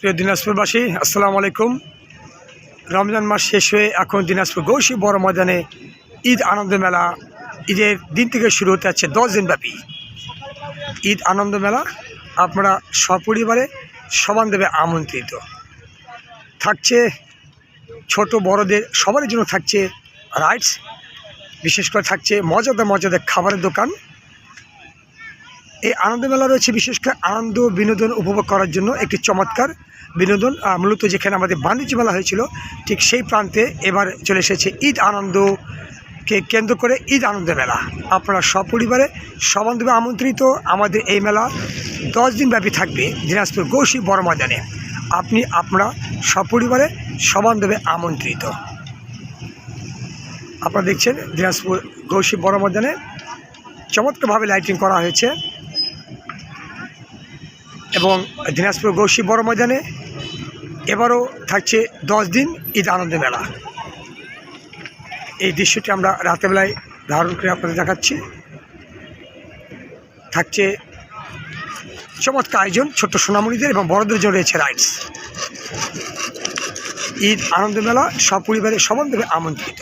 প্রিয় দিনাজপুরবাসী, আসসালামু আলাইকুম। রমজান মাস শেষ হয়ে এখন দিনাজপুর গৌসী বড় ময়দানে ঈদ আনন্দ মেলা। ঈদের দিন থেকে শুরু হতে যাচ্ছে দশ দিন ব্যাপী। ঈদ আনন্দ মেলা আপনারা সপরিবারে, সমান দেবে আমন্ত্রিত। থাকছে ছোট বড়দের সবার জন্য থাকছে রাইডস বিশেষ করে থাকছে মজাদার মজাদার খাবারের দোকান। এই আনন্দ মেলা রয়েছে বিশেষ করে আনন্দ, বিনোদন উপভোগ করার জন্য একটি চমৎকার বিনোদন মূলত যেখানে আমাদের বাণিজ্য মেলা হয়েছিল, ঠিক সেই প্রান্তে এবার চলে এসেছে ঈদ আনন্দকে কেন্দ্র করে ঈদ আনন্দ মেলা। আপনারা সপরিবারে, সবান্ধবে আমন্ত্রিত আমাদের এই মেলা দশ দিন ব্যাপী থাকবে দিনাজপুর গৌসী বড় ময়দানে। আপনি, আপনারা সপরিবারে, সবান্ধবে আমন্ত্রিত। আপনারা দেখছেন দিনাজপুর গৌসী বড় ময়দানে চমৎকারভাবে লাইটিং করা হয়েছে। এবং দিনাজপুর গৌসী বড় ময়দানে এবারও থাকছে দশ দিন ঈদ আনন্দ মেলা। এই দৃশ্যটি আমরা রাতেরবেলায় ধারণ করে আপনাদের দেখাচ্ছি। থাকছে চমৎকার আয়োজন, ছোট্ট সোনামণিদের এবং বড়দের জন্য রয়েছে রাইডস ঈদ আনন্দ মেলা, সপরিবারে সমান দেবে আমন্ত্রিত।